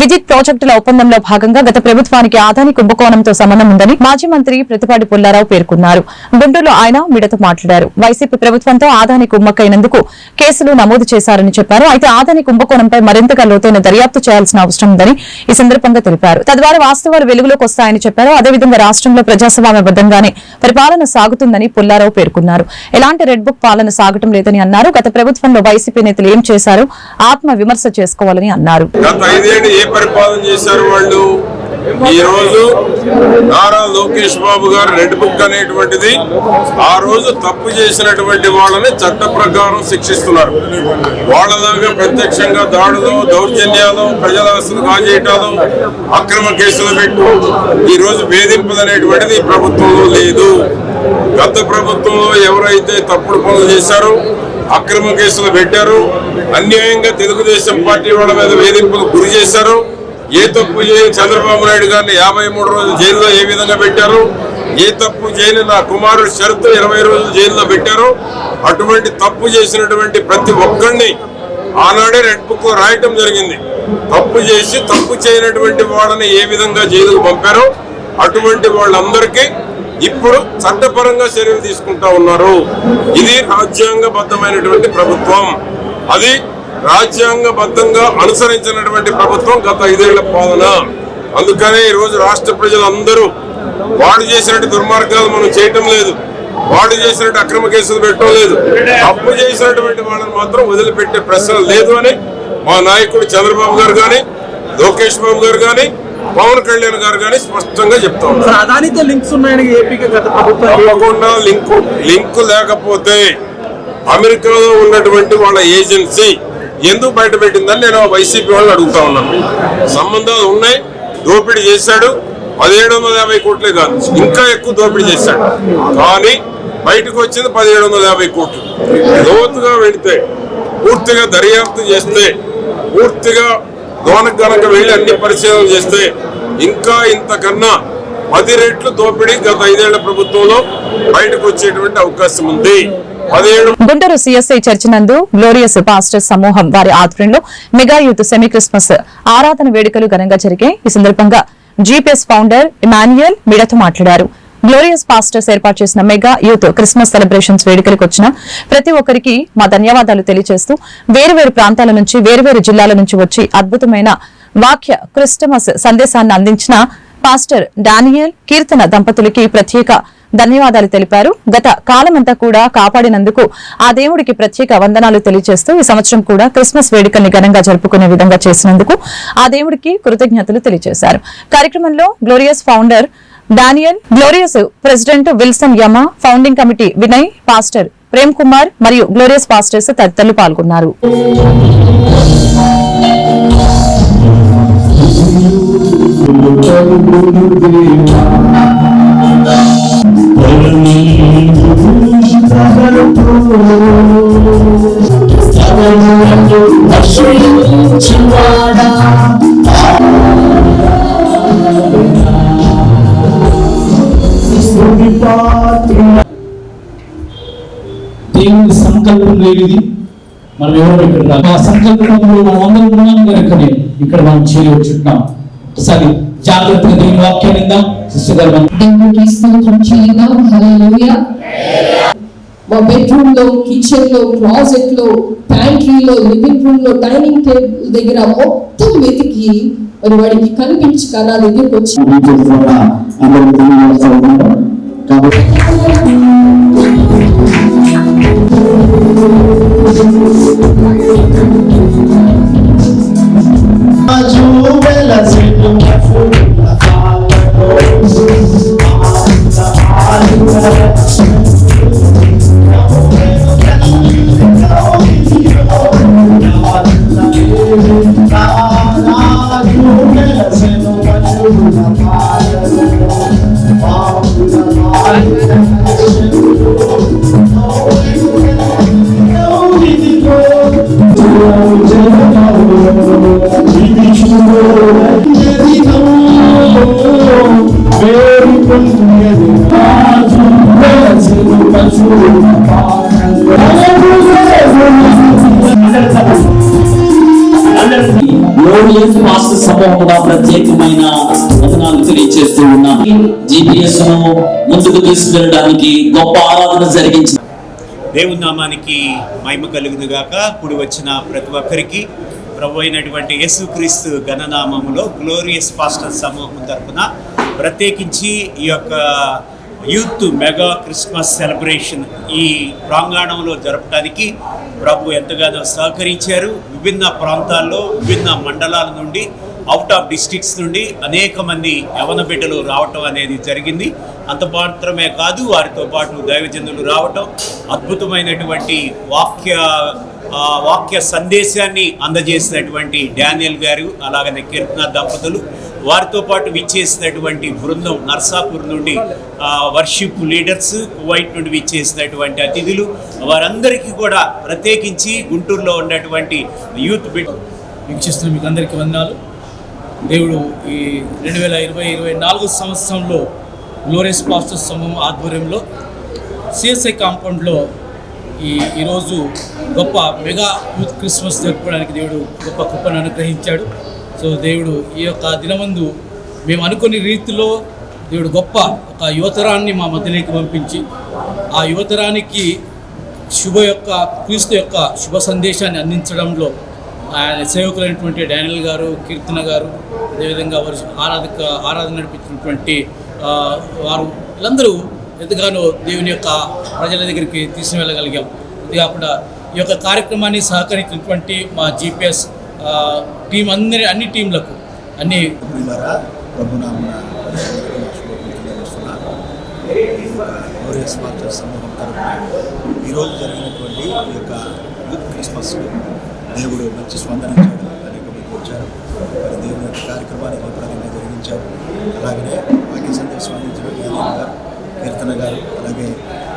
విద్యుత్ ప్రాజెక్టుల ఒప్పందంలో భాగంగా గత ప్రభుత్వానికి ఆదాని కుంభకోణంతో సంబంధం ఉందని మాజీ మంత్రి ప్రతిపాటి పుల్లారావు పేర్కొన్నారు. గుంటూరులో ఆయన మీడియాతో మాట్లాడారు. వైసీపీ ప్రభుత్వంతో ఆదాని కుమ్మక్కైనందుకు కేసులు నమోదు చేశారని చెప్పారు. అయితే ఆదాని కుంభకోణంపై మరింతగా లోతైన దర్యాప్తు చేయాల్సిన అవసరం ఉందని ఈ సందర్భంగా తెలిపారు. తద్వారా వాస్తవాలు వెలుగులోకి వస్తాయని చెప్పారు. అదేవిధంగా రాష్ట్రంలో ప్రజాస్వామ్యబద్దంగానే పరిపాలన సాగుతుందని పుల్లారావు పేర్కొన్నారు. ఎలాంటి రెడ్ బుక్ పాలన సాగటం లేదని అన్నారు. గత ప్రభుత్వంలో వైసీపీ నేతలు ఏం చేశారో? ఆత్మ విమర్శ చేసుకోవాలని అన్నారు. ఏ పరిపాలన చేశారు వాళ్ళు. ఈ రోజు నారా లోకేష్ బాబు గారు రెడ్ బుక్ అనేటువంటిది ఆ రోజు తప్పు చేసినటువంటి వాళ్ళని చట్ట ప్రకారం శిక్షిస్తున్నారు. వాళ్ళలాగా ప్రత్యక్షంగా దాడులు దౌర్జన్యాలు ప్రజల ఆస్తులు కాజేయటాలు అక్రమ కేసులు పెట్టు ఈ రోజు వేధింపులు అనేటువంటిది ఈ ప్రభుత్వంలో లేదు. గత ప్రభుత్వంలో ఎవరైతే తప్పుడు పనులు చేశారో అక్రమ కేసులు పెట్టారు. అన్యాయంగా తెలుగుదేశం పార్టీ వాళ్ళ మీద వేధింపులు గురి చేశారు. ఏ తప్పు చేయని చంద్రబాబు నాయుడు గారిని యాభై మూడు రోజులు జైల్లో ఏ విధంగా పెట్టారు? ఏ తప్పు చేయని నా కుమారుడు షరతు ఇరవై రోజులు జైల్లో పెట్టారు. అటువంటి తప్పు చేసినటువంటి ప్రతి ఒక్కరిని ఆనాడే రెడ్ బుక్లో రాయటం జరిగింది. తప్పు చేసి తప్పు చేయనటువంటి వాళ్ళని ఏ విధంగా జైలుకు పంపారో? అటువంటి వాళ్ళందరికీ ఇప్పుడు చట్టపరంగా చర్యలు తీసుకుంటా ఉన్నారు. ఇది రాజ్యాంగబద్ధమైనటువంటి ప్రభుత్వం. అది రాజ్యాంగబద్ధంగా అనుసరించినటువంటి ప్రభుత్వం గత ఐదేళ్ళ పాలన. అందుకనే ఈరోజు రాష్ట్ర ప్రజలందరూ వాడు చేసినట్టు దుర్మార్గాలు మనం చేయటం లేదు. వాడు చేసినట్టు అక్రమ కేసులు పెట్టడం లేదు. తప్పు చేసినటువంటి వాళ్ళని మాత్రం వదిలిపెట్టే ప్రశ్న లేదు అని మా నాయకుడు చంద్రబాబు గారు కానీ లోకేష్ బాబు గారు కానీ పవన్ కళ్యాణ్ గారు కానీ స్పష్టంగా చెప్తా ఉన్నారు. అదానితో లింక్స్ ఉన్నాయని ఏపీకి గత తప్పకుండా లింకు లింకు లేకపోతే అమెరికాలో ఉన్నటువంటి వాళ్ళ ఏజెన్సీ ఎందుకు బయట పెట్టిందని నేను వైసీపీ వాళ్ళని అడుగుతా ఉన్నాను. సంబంధాలు ఉన్నాయి దోపిడీ చేశాడు పదిహేడు వందల యాభై కోట్లే కాదు ఇంకా ఎక్కువ దోపిడీ చేశాడు. కానీ బయటకు వచ్చింది పదిహేడు వందల యాభై కోట్లు. లోతుగా వెళితే పూర్తిగా దర్యాప్తు చేస్తే పూర్తిగా లోనకు గనక వెళ్ళి అన్ని పరిశీలనలు చేస్తే ఇంకా ఇంతకన్నా పది రెట్లు దోపిడీ గత ఐదేళ్ళ ప్రభుత్వంలో బయటకు వచ్చేటువంటి అవకాశం ఉంది. పదిహేడు గుంటూరు సిఎస్ఐ చర్చి నందు గ్లోరియస్ పాస్టర్ సమూహం వారి ఆధ్వర్యంలో మెగా యూత్ సెమీ క్రిస్మస్ ఆరాధన వేడుకలు ఘనంగా జరిగాయి. ఈ సందర్భంగా జీపీఎస్ ఫౌండర్ ఇమాన్యుయల్ మీడియాతో మాట్లాడారు. గ్లోరియస్ పాస్టర్స్ ఏర్పాటు చేసిన మెగా యూత్ క్రిస్మస్ సెలబ్రేషన్స్ వేడుకలకు వచ్చిన ప్రతి ఒక్కరికి మా ధన్యవాదాలు తెలియజేస్తూ వేరు వేరు ప్రాంతాల నుంచి వేరువేరు జిల్లాల నుంచి వచ్చి అద్భుతమైన వాక్య క్రిస్టమస్ సందేశాన్ని అందించిన పాస్టర్ డానియల్ కీర్తన దంపతులకి ప్రత్యేక ధన్యవాదాలు తెలిపారు. గత కాలమంతా కూడా కాపాడినందుకు ఆ దేవుడికి ప్రత్యేక వందనాలు తెలియజేస్తూ ఈ సంవత్సరం కూడా క్రిస్మస్ వేడుకల్ని ఘనంగా జరుపుకునే విధంగా చేసినందుకు ఆ దేవుడికి కృతజ్ఞతలు తెలియజేశారు. కార్యక్రమంలో glorious founder Daniel glorious president Wilson యమ founding committee Vinay pastor Prem Kumar మరియు గ్లోరియస్ పాస్టర్స్ తదితరులు పాల్గొన్నారు. చివాడా సంకల్పం లేనిది మనం ఎవరు ఇక్కడ. ఆ సంకల్పంలో మనం అందరం ఉన్నాం కనుకనే ఇక్కడ మనం చేయవచ్చున్నాం. ఒకసారి జాగ్రత్తగా దేవుని వాక్యాన్ని విందాం. సిస్టర్ గారు మనం దేవునికి స్తోత్రం చేయగా హల్లెలూయా. మా బెడ్రూమ్లో కిచెన్లో క్లాజెట్లో ప్యాంట్రీలో లివింగ్ రూమ్లో డైనింగ్ టేబుల్ దగ్గర మొత్తం వెతికి మరి వాడికి కనిపించక నా దగ్గరికి వచ్చి I do well o Belas e o Fogo glorious master సమూహంగా ప్రత్యేకమైన వదనాలు తెలియజేస్తూ ఉన్నాం. జిపిఎస్ను ముందుకు తీసుకెళ్ళడానికి గొప్ప ఆరాధన జరిగింది దేవుని నామానికి మహిమ కలుగును గాక ఇప్పుడు వచ్చిన ప్రతి ఒక్కరికి ప్రభు అయినటువంటి యేసుక్రీస్తు గణనామంలో గ్లోరియస్ పాస్టర్ సమూహం తరపున ప్రత్యేకించి ఈ యొక్క యూత్ మెగా క్రిస్మస్ సెలబ్రేషన్ ఈ ప్రాంగణంలో జరపడానికి ప్రభు ఎంతగానో సహకరించారు. విభిన్న ప్రాంతాల్లో విభిన్న మండలాల నుండి అవుట్ ఆఫ్ డిస్ట్రిక్ట్స్ నుండి అనేక మంది యవన బిడ్డలు రావటం అనేది జరిగింది. అంత మాత్రమే కాదు వారితో పాటు దైవజనులు రావటం అద్భుతమైనటువంటి వాక్య వాక్య సందేశాన్ని అందజేసినటువంటి డానియల్ గారు అలాగనే కీర్తన దంపతులు వారితో పాటు విచ్చేసినటువంటి బృందం నర్సాపూర్ నుండి వర్షిప్ లీడర్స్ కువైట్ నుండి విచ్చేసినటువంటి అతిథులు వారందరికీ కూడా ప్రత్యేకించి గుంటూరులో ఉన్నటువంటి యూత్ బిడ్ వీక్షిస్తున్న మీకు అందరికీ వందనాలు. దేవుడు ఈ రెండు వేల ఇరవై ఇరవై నాలుగు సంవత్సరంలో గ్లోరియస్ పాస్టర్ సమూహం ఆధ్వర్యంలో సిఎస్ఐ కాంపౌండ్లో ఈ ఈరోజు గొప్ప మెగా యూత్ క్రిస్మస్ జరుపుకోవడానికి దేవుడు గొప్ప కృపను అనుగ్రహించాడు. సో దేవుడు ఈ యొక్క దినమందు మేము అనుకునే రీతిలో దేవుడు గొప్ప ఒక యువతరాన్ని మా మధ్యలోకి పంపించి ఆ యువతరానికి శుభ యొక్క క్రీస్తు యొక్క శుభ సందేశాన్ని అందించడంలో ఆయన సేవకులైనటువంటి డానియల్ గారు కీర్తన గారు అదేవిధంగా వారి ఆరాధక ఆరాధన నడిపించినటువంటి వారు వీళ్ళందరూ ఎంతగానో దేవుని యొక్క ప్రజల దగ్గరికి తీసుకువెళ్ళగలిగాం. అంతేకాకుండా ఈ యొక్క కార్యక్రమాన్ని సహకరించినటువంటి మా జీపీఎస్ టీం అందరి అన్ని టీంలకు అన్ని ప్రియులారా ఈ మాస్టర్ సమూహం ఈరోజు జరిగినటువంటి ఈ యొక్క యూత్ క్రిస్మస్ దేవుడు మంచి స్పందన ఇచ్చాడు. అనేక మంది వచ్చారు. మరి దేవుని యొక్క కార్యక్రమాన్ని జయప్రదంగా జరిగించారు. అలాగనే వాక్య సందేశం అందించిన గారు కీర్తన గారు అలాగే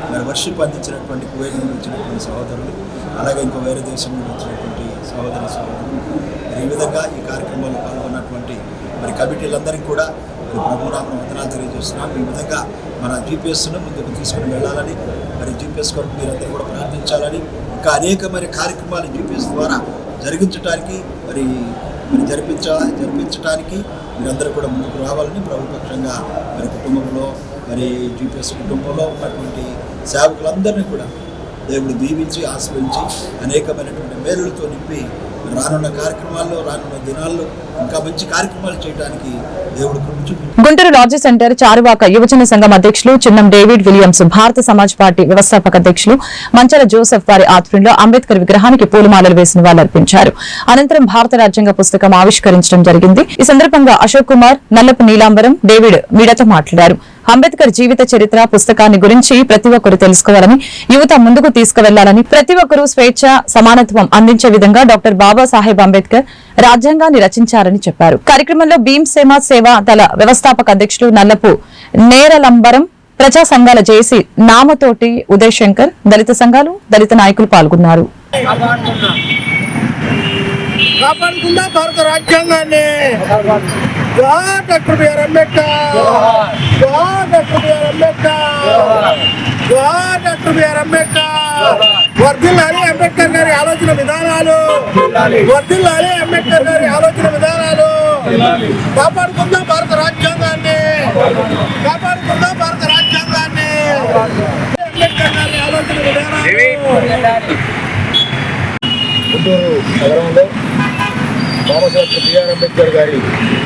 మరి వర్షిప్ అందించినటువంటి కువైట్ నుండి వచ్చినటువంటి సహోదరులు అలాగే ఇంకో వేరే దేశం నుండి వచ్చినటువంటి సహోదరి సహోదరులు. మరి ఈ విధంగా ఈ కార్యక్రమంలో పాల్గొన్నటువంటి మరి కమిటీలందరికీ కూడా మరి ప్రభునామను వందనాలు తెలియజేస్తున్నాం. ఈ విధంగా మన జీపీఎస్ను ముందుకు తీసుకుని వెళ్ళాలని మరి జీపీఎస్ కొరకు మీరందరూ కూడా ప్రార్థించాలని ఇంకా అనేక మరి కార్యక్రమాలు జీపీఎస్ ద్వారా జరిగించడానికి మరి మరి జరిపించ జరిపించడానికి మీరందరూ కూడా ముందుకు రావాలని ప్రభుపక్షంగా మరి కుటుంబంలో మరి జీపీఎస్ కుటుంబంలో ఉన్నటువంటి సేవకులందరినీ కూడా దేవుడు దీవించి ఆశ్రయించి అనేకమైనటువంటి మేలులతో నింపి రానున్న కార్యక్రమాల్లో రానున్న దినాల్లో ఇంకా మంచి కార్యక్రమాలు చేయడానికి దేవుడు గుంటూరు రాజ్య సెంటర్ చారువాక యువజన సంఘం అధ్యక్షులు చిన్నం డేవిడ్ విలియమ్స్ భారత సమాజ్ పార్టీ వ్యవస్థాపక అధ్యక్షులు మంచల జోసెఫ్ వారి ఆధ్వర్యంలో అంబేద్కర్ విగ్రహానికి పూలమాలలు వేసిన వాళ్ళు అర్పించారు. అనంతరం భారత రాజ్యాంగ పుస్తకం ఆవిష్కరించడం జరిగింది. ఈ సందర్భంగా అశోక్ కుమార్ నల్లపు నీలాంబరం డేవిడ్ మీడియాతో మాట్లాడారు. అంబేద్కర్ జీవిత చరిత్ర పుస్తకాన్ని గురించి ప్రతి ఒక్కరు తెలుసుకోవాలని యువత ముందుకు తీసుకువెళ్ళాలని ప్రతి ఒక్కరూ స్వేచ్ఛ సమానత్వం అందించే విధంగా డాక్టర్ బాబాసాహెబ్ అంబేద్కర్ రాజ్యాంగాన్ని రచించారని చెప్పారు. కార్యక్రమంలో భీమ్సేమ సేవా దళ వ్యవస్థాపక అధ్యక్షులు నల్లపు నేరలంబరం ప్రజా సంఘాల జేసి నామతోటి ఉదయ్ శంకర్ దళిత సంఘాలు దళిత నాయకులు పాల్గొన్నారు. కాపాడుకుందా భారత రాజ్యాంగాన్ని. జోహార్ డాక్టర్ బిఆర్ అంబేద్కర్ జోహార్ డాక్టర్ బిఆర్ అంబేద్కర్ జోహార్ డాక్టర్ బిఆర్ అంబేద్కర్ వర్ధిల్లాలి అంబేద్కర్ గారి ఆలోచన విధానాలు. వర్ధిల్లాలి అంబేద్కర్ గారి ఆలోచన విధానాలు. కాపాడుకుందాం భారత రాజ్యాంగాన్ని. కాపాడుకుందాం భారత రాజ్యాంగాన్ని. అంబేద్కర్ గారి ఆలోచన విధానాలు. గుంటూరు నగరంలో బాబాసాహెబ్ బిఆర్ అంబేద్కర్ గారి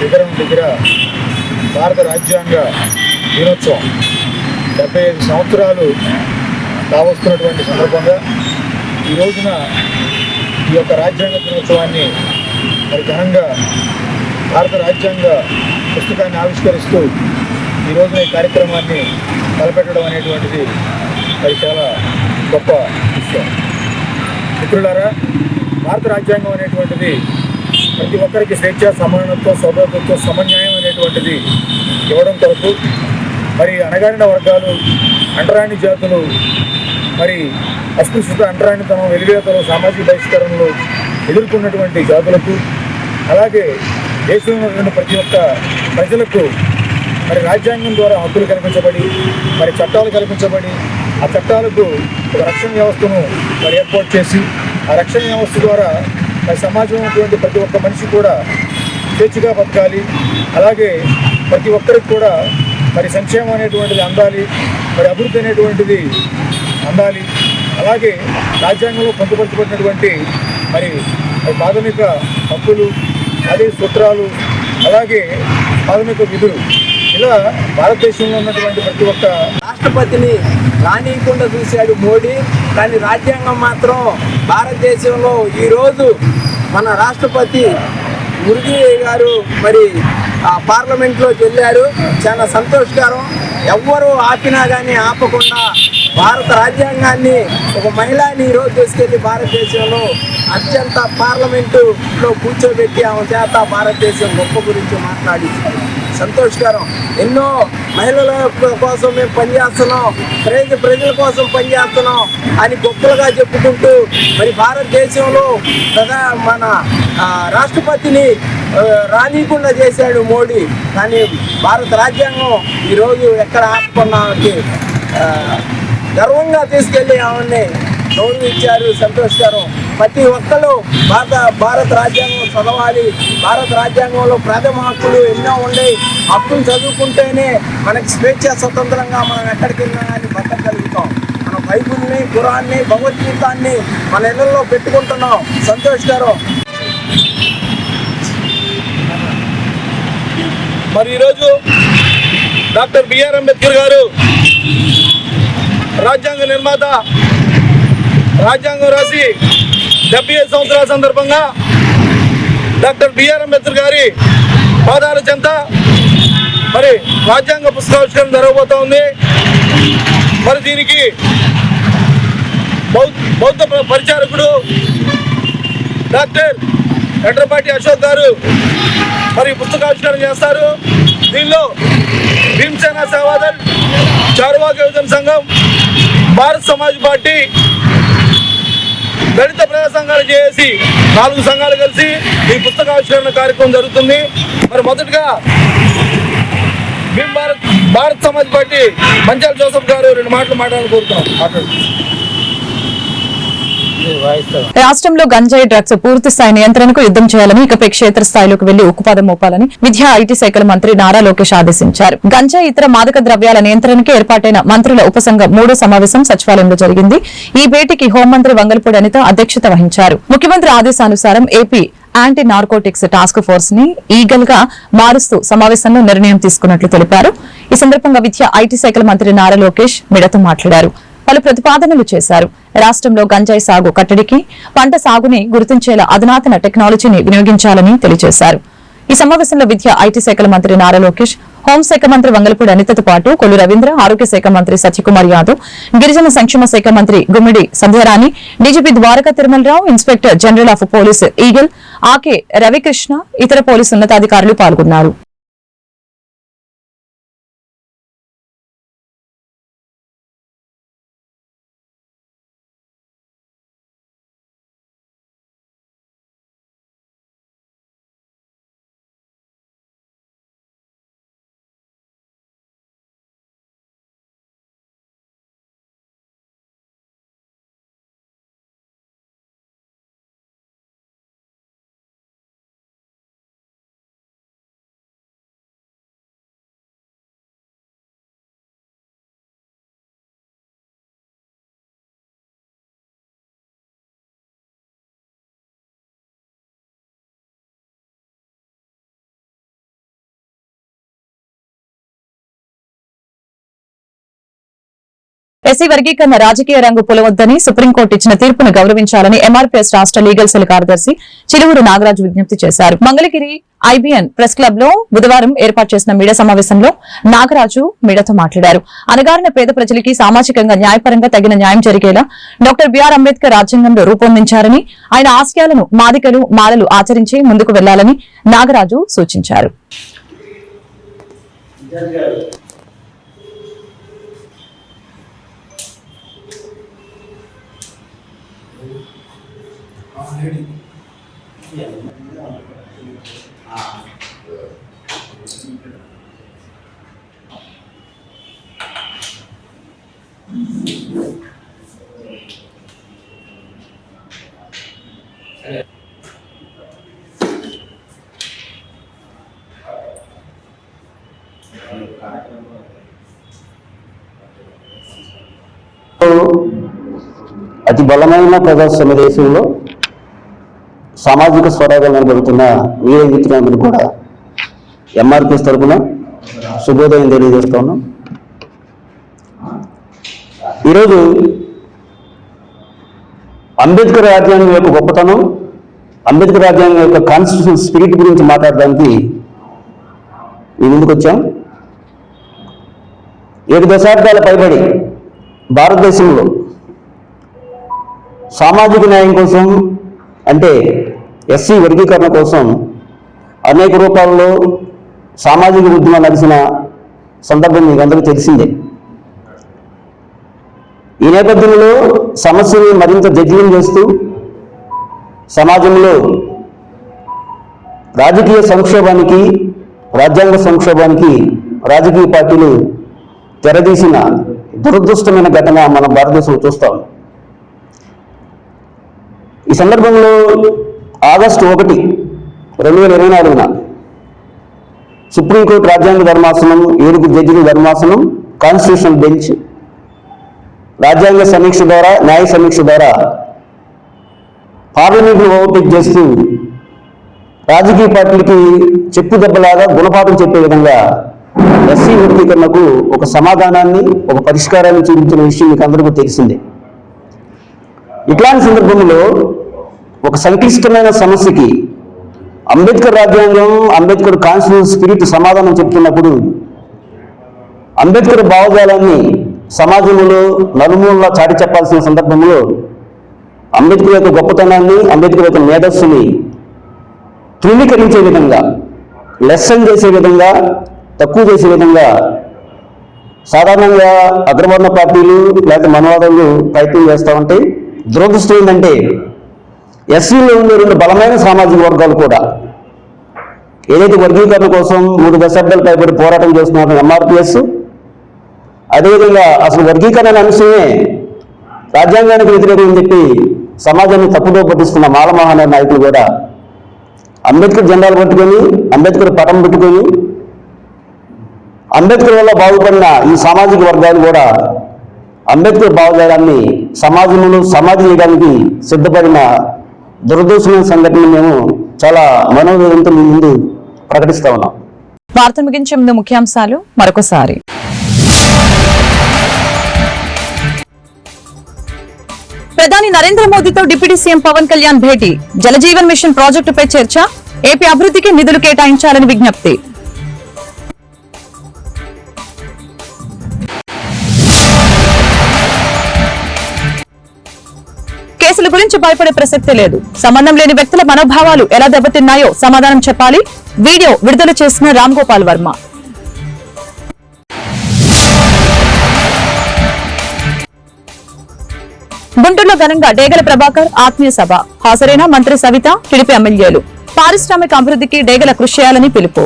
విగ్రహం దగ్గర భారత రాజ్యాంగ దినోత్సవం డెబ్బై ఐదు సంవత్సరాలు కావస్తున్నటువంటి సందర్భంగా ఈ రోజున ఈ యొక్క రాజ్యాంగ దినోత్సవాన్ని మరి ఘనంగా భారత రాజ్యాంగ పుస్తకాన్ని ఆవిష్కరిస్తూ ఈ రోజున ఈ కార్యక్రమాన్ని తలపెట్టడం అనేటువంటిది మరి చాలా గొప్ప విషయం. మిత్రులారా భారత రాజ్యాంగం అనేటువంటిది ప్రతి ఒక్కరికి స్వేచ్ఛ సమానత్వం సౌభ్రతత్వం సమన్యాయం అనేటువంటిది ఇవ్వడం కొరకు మరి అణగారిన వర్గాలు అంటరాని జాతులు మరి అస్పృశ్యత అంటరానితనం వెలివేతలు సామాజిక బహిష్కరణలు ఎదుర్కొన్నటువంటి జాతులకు అలాగే దేశంలో ఉన్నటువంటి ప్రతి ఒక్క ప్రజలకు మరి రాజ్యాంగం ద్వారా హక్కులు కల్పించబడి మరి చట్టాలు కల్పించబడి ఆ చట్టాలకు ఒక రక్షణ వ్యవస్థను మరి ఏర్పాటు చేసి ఆ రక్షణ వ్యవస్థ ద్వారా మరి సమాజంలో ఉన్నటువంటి ప్రతి ఒక్క మనిషి కూడా స్వేచ్ఛగా బతకాలి. అలాగే ప్రతి ఒక్కరికి కూడా మరి సంక్షేమం అనేటువంటిది అందాలి మరి అభివృద్ధి అనేటువంటిది అందాలి. అలాగే రాజ్యాంగంలో పొందుపరచబడినటువంటి మరి ప్రాథమిక హక్కులు అదే సూత్రాలు అలాగే ప్రాథమిక విధులు. ఇలా భారతదేశంలో ఉన్నటువంటి ప్రతి ఒక్క రాష్ట్రపతిని రానియకుండా చూశాడు మోడీ. కానీ రాజ్యాంగం మాత్రం భారతదేశంలో ఈరోజు మన రాష్ట్రపతి మురుగి గారు మరి ఆ పార్లమెంట్లోకి వెళ్ళారు చాలా సంతోషకరం. ఎవ్వరూ ఆపినా కానీ ఆపకుండా భారత రాజ్యాంగాన్ని ఒక మహిళని ఈరోజు తీసుకెళ్ళి భారతదేశంలో అత్యంత పార్లమెంటులో కూర్చోబెట్టి ఆమె చేత భారతదేశం గొప్ప గురించి మాట్లాడి సంతోషకరం. ఎన్నో మహిళల కోసం మేము పనిచేస్తున్నాం. ప్రజ ప్రజల కోసం పనిచేస్తున్నాం అని గొప్పలుగా చెప్పుకుంటూ మరి భారతదేశంలో ప్రధా మన రాష్ట్రపతిని ఆ, చేశాడు మోడీ. కానీ భారత రాజ్యాంగం ఈరోజు ఎక్కడ ఆపుకున్నామకి గర్వంగా తీసుకెళ్ళి ఆమెని గౌరవించారు సంతోషకరం ప్రతి ఒక్కరు భారత భారత రాజ్యాంగం చదవాలి. భారత రాజ్యాంగంలో ప్రథమ హక్కులు ఎన్నో ఉన్నాయి హక్కులు చదువుకుంటేనే మనకి స్వేచ్ఛ స్వతంత్రంగా మనం ఎక్కడికి వెళ్ళినా కానీ బతకగలుగుతాం. మన బైబుల్ని గురాన్ని భగవద్గీతాన్ని మన ఇళ్ళల్లో పెట్టుకుంటున్నాం. సంతోషకరం మరి ఈరోజు డాక్టర్ బిఆర్ అంబేద్కర్ గారు రాజ్యాంగ నిర్మాత రాజ్యాంగం రాసి డెబ్బై ఐదు సంవత్సరాల సందర్భంగా డాక్టర్ బిఆర్ అంబేద్కర్ గారి పాదాల చెంత మరి రాజ్యాంగ పుస్తకావిష్కరణ జరగబోతా ఉంది. మరి దీనికి బౌద్ధ బౌద్ధ పరిచారకుడు డాక్టర్ ఎడ్రపాటి అశోక్ గారు మరి పుస్తకావిష్కరణ చేస్తారు. దీనిలో భీమసేన సేవాదల్ చారువాక యువజన సంఘం భారత్ సమాజ్ పార్టీ దళిత ప్రజా సంఘాలు చేసి నాలుగు సంఘాలు కలిసి ఈ పుస్తకావిష్కరణ కార్యక్రమం జరుగుతుంది. మరి మొదటగా భీమ్ భారత్ భారత్ సమాజ్ పార్టీ మంచాల జోసఫ్ గారు రెండు మాటలు మాట్లాడాలని కోరుతున్నాం. మాట్లాడుతున్నాం రాష్ట్రంలో గంజాయి డ్రగ్స్ పూర్తి స్థాయి నియంత్రణకు యుద్ధం చేయాలని ఇకపై క్షేత్రస్థాయిలోకి వెళ్ళి ఉక్కుపాదం మోపాలని విద్యా ఐటీ శాఖల మంత్రి నారా లోకేష్ ఆదేశించారు. గంజాయి ఇతర మాదక ద్రవ్యాల నియంత్రణకు ఏర్పాటైన మంత్రుల ఉపసంఘం మూడో సమావేశం సచివాలయంలో జరిగింది. ఈ భేటీకి హోంమంత్రి వంగల్పూడి అనిత అధ్యక్షత వహించారు. ముఖ్యమంత్రి ఆదేశానుసారం ఏపీ యాంటీ నార్కోటిక్స్ టాస్క్ ఫోర్స్ని ఈగల్గా మారుస్తూ సమావేశంలో నిర్ణయం తీసుకున్నట్లు తెలిపారు. ఈ సందర్భంగా విద్యా ఐటీ శాఖల మంత్రి నారా లోకేష్ మిడతో మాట్లాడారు. పలు ప్రతిపాదనలు చేశారు. రాష్ట్రంలో గంజాయి సాగు కట్టడికి పంట సాగుని గుర్తించేలా అధునాతన టెక్నాలజీని వినియోగించాలని తెలియజేశారు. ఈ సమావేశంలో విద్య ఐటీ శాఖల మంత్రి నారా లోకేష్ హోంశాఖ మంత్రి వంగలపూడి అనితతో పాటు కొల్లు రవీంద్ర ఆరోగ్య శాఖ మంత్రి సత్యకుమార్ యాదవ్ గిరిజన సంక్షేమ శాఖ మంత్రి Gummidi Sandhyarani DGP Dwaraka Tirumalarao inspector general of police eagle Ake Ravikrishna ఇతర పోలీసు ఉన్నతాధికారులు పాల్గొన్నారు. ఎస్సీ వర్గీకరణ రాజకీయ రంగు పులవద్దని సుప్రీంకోర్టు ఇచ్చిన తీర్పును గౌరవించాలని ఎంఆర్పీఎస్ రాష్ట్ర లీగల్ సెల్ కార్యదర్శి చిలువురు నాగరాజు విజ్ఞప్తి చేశారు. మంగళగిరి ఐబీఎన్ ప్రెస్ క్లబ్లో బుధవారం ఏర్పాటు చేసిన మీడియా సమావేశంలో నాగరాజు మీడియాతో మాట్లాడారు. అనగారిన పేద ప్రజలకి సామాజికంగా న్యాయపరంగా తగిన న్యాయం జరిగేలా డాక్టర్ బిఆర్ అంబేద్కర్ రాజ్యాంగంలో రూపొందించారని ఆయన ఆశయాలను మాదికలు మాలలు ఆచరించి ముందుకు వెళ్ళాలని నాగరాజు సూచించారు. ఆల్రెడీ. అతి బలమైన ప్రజాస్వామ్య దేశంలో సామాజిక స్వరాగా నిలబడుతున్న మీడియా మిత్రులందరూ కూడా ఎంఆర్పిఎస్ తరఫున శుభోదయం తెలియజేస్తా ఉన్నాం. ఈరోజు అంబేద్కర్ రాజ్యాంగం యొక్క గొప్పతనం అంబేద్కర్ రాజ్యాంగం యొక్క కాన్స్టిట్యూషన్ స్పిరిట్ గురించి మాట్లాడడానికి మీ ముందుకు వచ్చాం. ఏడు దశాబ్దాల పైబడి భారతదేశంలో సామాజిక న్యాయం కోసం అంటే ఎస్సీ వర్గీకరణ కోసం అనేక రూపాల్లో సామాజిక ఉద్యమం నడిచిన సందర్భం మీకు అందరూ తెలిసిందే. ఈ నేపథ్యంలో సమస్యని మరింత జటిలం చేస్తూ సమాజంలో రాజకీయ సంక్షోభానికి రాజ్యాంగ సంక్షోభానికి రాజకీయ పార్టీలు తెరదీసిన దురదృష్టమైన ఘటన మన భారతదేశంలో చూస్తాం. ఈ సందర్భంలో ఆగస్టు ఒకటి రెండు వేల ఇరవై నాలుగున సుప్రీంకోర్టు రాజ్యాంగ ధర్మాసనం ఏడుగురు జడ్జిల ధర్మాసనం కాన్స్టిట్యూషన్ బెంచ్ రాజ్యాంగ సమీక్ష ద్వారా న్యాయ సమీక్ష ద్వారా పార్లమెంట్ను ఓవర్టేక్ చేస్తూ రాజకీయ పార్టీలకి చెప్పు దెబ్బలాగా గుణపాఠం చెప్పే విధంగా ఎస్సీ వర్గీకరణకు ఒక సమాధానాన్ని ఒక పరిష్కారాన్ని చూపించిన విషయం మీకు అందరికీ తెలిసిందే. ఇట్లాంటి సందర్భంలో ఒక సంక్లిష్టమైన సమస్యకి అంబేద్కర్ రాజ్యాంగం అంబేద్కర్ కాన్స్టిట్యూషన్ స్పిరిట్ సమాధానం చెప్తున్నప్పుడు అంబేద్కర్ భావజాలాన్ని సమాజంలో నలుమూలలా చాటి చెప్పాల్సిన సందర్భంలో అంబేద్కర్ యొక్క గొప్పతనాన్ని అంబేద్కర్ యొక్క మేధస్సుని తృణీకరించే విధంగా లెసన్ చేసే విధంగా తక్కువ చేసే విధంగా సాధారణంగా అగ్రవర్ణ పార్టీలు లేకపోతే మనవాదాలు ప్రయత్నం చేస్తూ ఉంటే దురదృష్టం ఏంటంటే ఎస్సీలో ఉండే రెండు బలమైన సామాజిక వర్గాలు కూడా. ఏదైతే వర్గీకరణ కోసం మూడు దశాబ్దాలు పైబడి పోరాటం చేస్తున్నారు ఎంఆర్పిఎస్ అదేవిధంగా అసలు వర్గీకరణ అంశమే రాజ్యాంగానికి వ్యతిరేకం అని చెప్పి సమాజాన్ని తప్పుదో పట్టిస్తున్న మాలమహాన నాయకులు కూడా అంబేద్కర్ జెండాలు పట్టుకొని అంబేద్కర్ పటం పెట్టుకొని అంబేద్కర్ వల్ల బాగుపడిన ఈ సామాజిక వర్గాలు కూడా అంబేద్కర్ భావజాలాన్ని సమాజంలో సమాజ చేయడానికి సిద్ధపడిన దురదృష్టమైన సంఘటన మేము చాలా మనోవేదంతో మీ ముందు ప్రకటిస్తా ఉన్నాం. వార్త ముగించే ముందు ముఖ్యాంశాలు మరొకసారి. ప్రధాని నరేంద్ర మోదీతో డిప్యూటీ సీఎం పవన్ కళ్యాణ్ భేటీ. జలజీవన్ మిషన్ ప్రాజెక్టుపై చర్చ. ఏపీ అభివృద్ధికి నిధులు కేటాయించాలని విజ్ఞప్తి. కేసుల గురించి భయపడే ప్రసక్తే లేదు. సంబంధం లేని వ్యక్తుల మనోభావాలు ఎలా దెబ్బతిన్నాయో సమాధానం చెప్పాలి. వీడియో విడుదల చేసిన రామ్ గోపాల్ వర్మ. గుంటూరులో ఘనంగా డేగల ప్రభాకర్ ఆత్మీయ సభ. హాజరైన మంత్రి సవిత టిడిపి ఎమ్మెల్యేలు. పారిశ్రామిక అభివృద్ధికి డేగల కృషి చేయాలని పిలుపు.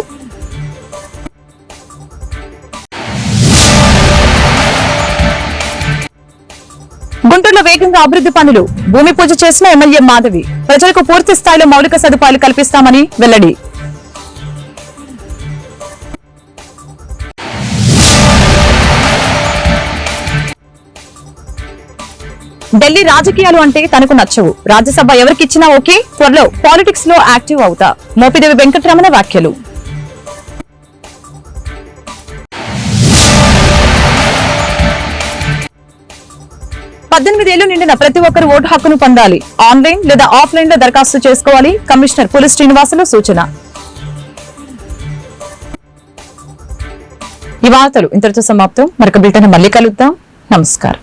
వేగంగా అభివృద్ధి పనులు. భూమి పూజ చేసిన ఎమ్మెల్యే మాధవి. ప్రజలకు పూర్తి స్థాయిలో మౌలిక సదుపాయాలు కల్పిస్తామని వెల్లడి. ఢిల్లీ రాజకీయాలు అంటే తనకు నచ్చవు. రాజ్యసభ ఎవరికిచ్చినా ఓకే త్వరలో పాలిటిక్స్లో యాక్టివ్ అవుతా. మోపిదేవి వెంకటరమణ వ్యాఖ్యలు. పద్దెనిమిదేళ్ళు నిండిన ప్రతి ఒక్కరు ఓటు హక్కును పొందాలి. ఆన్లైన్ లేదా ఆఫ్లైన్లో దరఖాస్తు చేసుకోవాలి. కమిషనర్ పులి శ్రీనివాసులు సూచన. ఈ వార్తలు ఇంతటితో సమాప్తం. మరొక బిల్టన్ మళ్ళీ కలుద్దాం. నమస్కారం.